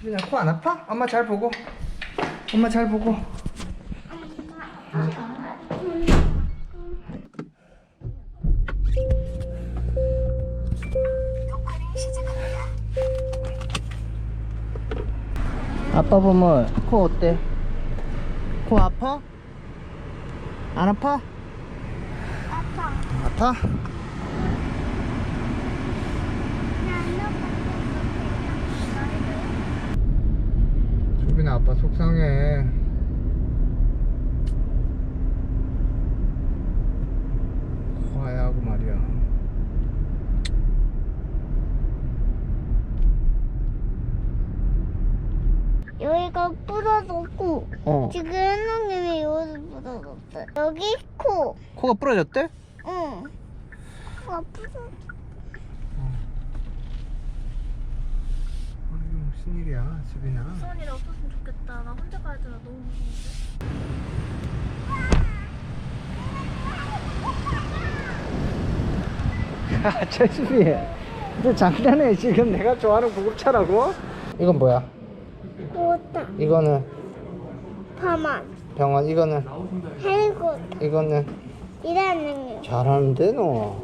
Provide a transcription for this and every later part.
수빈아 코안 아파? 엄마 잘 보고 엄마 잘 보고 아빠 보면 코 어때? 코 아파? 안 아파? 아빠. 아파? 수빈 아 아빠 속상해 화해하고 말이야 여기가 부러졌고 어 지금 현웅님이 여기 부러졌어. 여기 코. 코가 부러졌대? 응. 코가 부러졌어. 아, 이거 무슨 일이야 무서운 일 없었으면 좋겠다. 나 혼자 가야 되나 너무 무서운데. 야 최수빈 너 장난해 지금 내가 좋아하는 구급차라고? 이건 뭐야? 코다. 이거는 파만. 병원 이거는 헬고. 이거는 이라는 잘하는데 너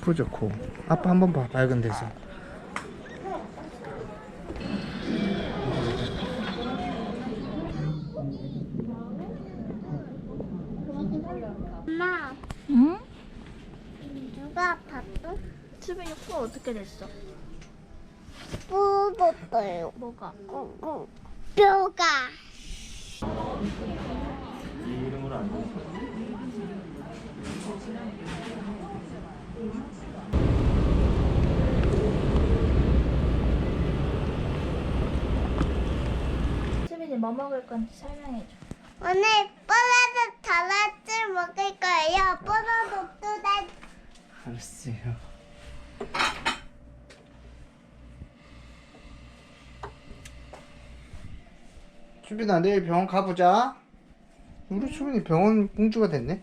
부족코 아빠 한번 봐 밝은 데서 코 어떻게 됐어? 부러졌어요. 뭐가? 꾹꾹. 뼈가. 수빈이 뭐 먹을 건지 설명해줘. 오늘 뽀라도 다라줄 먹을 거예요. 뽀라도 뚜다. 알았어요 수빈아 내일 병원 가보자. 우리 수빈이 병원 공주가 됐네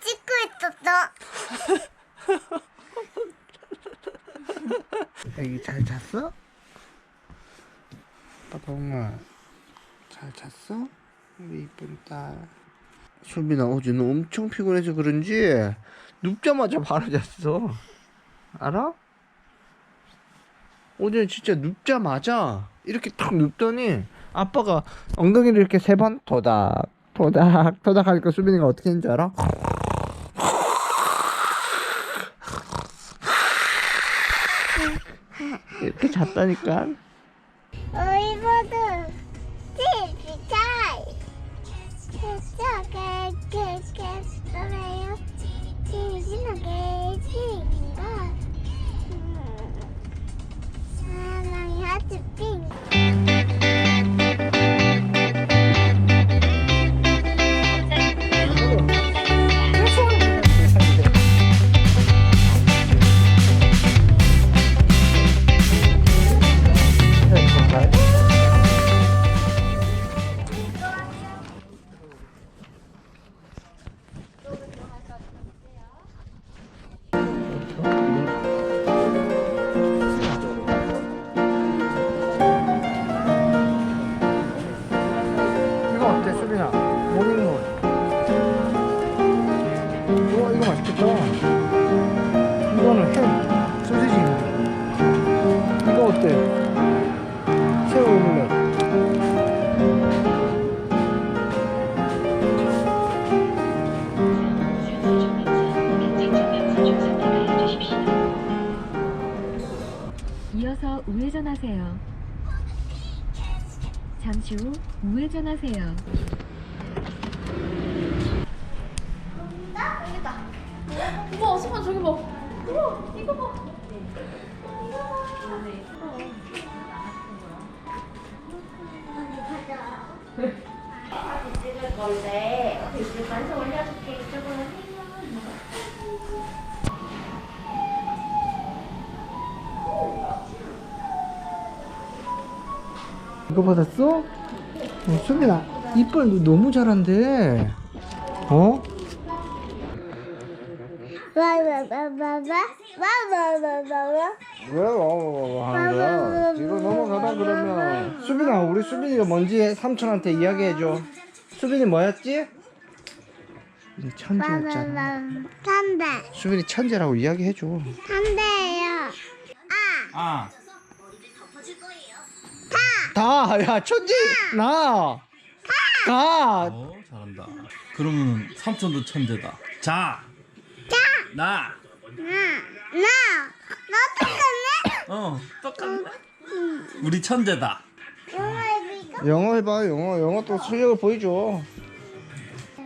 찍고 있었어. 애기 잘 잤어? 아빠 엄마 잘 잤어? 우리 이쁜 딸 수빈아 어제 너 엄청 피곤해서 그런지 눕자마자 바로 잤어 알아? 어제 진짜 눕자마자 이렇게 탁 눕더니 아빠가 엉덩이를 이렇게 세 번 도닥 도닥 도닥 하니까 수빈이가 어떻게 했는지 알아? 이렇게 잤다니까. 어이보드 티비타이. 캐스터게 캐스캐스터래요 티비신나 이어서 우회전하세요. 잠시 후 우회전하세요. 우와 수빈 저기 봐. 찍을 건데 이거 받았어? 어, 수빈아 이빨 너 너무 잘한대. 어? 와와와와와 와와와와와 왜 와와와와 하는 거야? 뒤로 넘어가라 그러면. 수빈아 우리 수빈이가 뭔지 삼촌한테 이야기해줘. 수빈이 뭐였지? 수빈이 천재였잖아. 와와와 탄대 수빈이 천재라고 이야기해줘. 탄대요. 아 다! 야 천재! 나! 가! 어, 잘한다. 그러면 삼촌도 천재다. 자, 나, 나 나 똑같네 어, 똑같네. 우리 천재다. 영화 영어 해봐 영어 영어 또 실력을 보여줘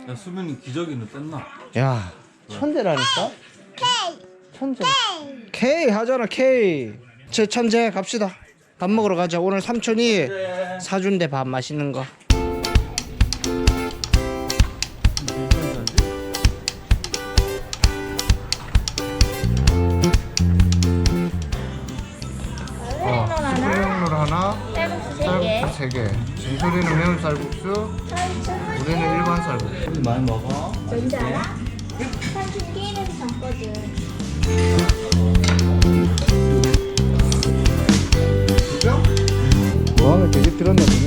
야, 수빈이 기저귀는 뗐나? 야 천재라니까? K 천재 K 하잖아 K 제 천재 갑시다 밥 먹으러 가자 오늘 삼촌이 사준대 밥 맛있는 거 어, 수프레용물 하나, 쌀국수 쌀국수 세 개. 진솔이는 매운 쌀국수, 우리는 일반 쌀국수. 수빈 많이 먹어. 뭔지 알아? 사실 게임에서 졌거든 micrófono.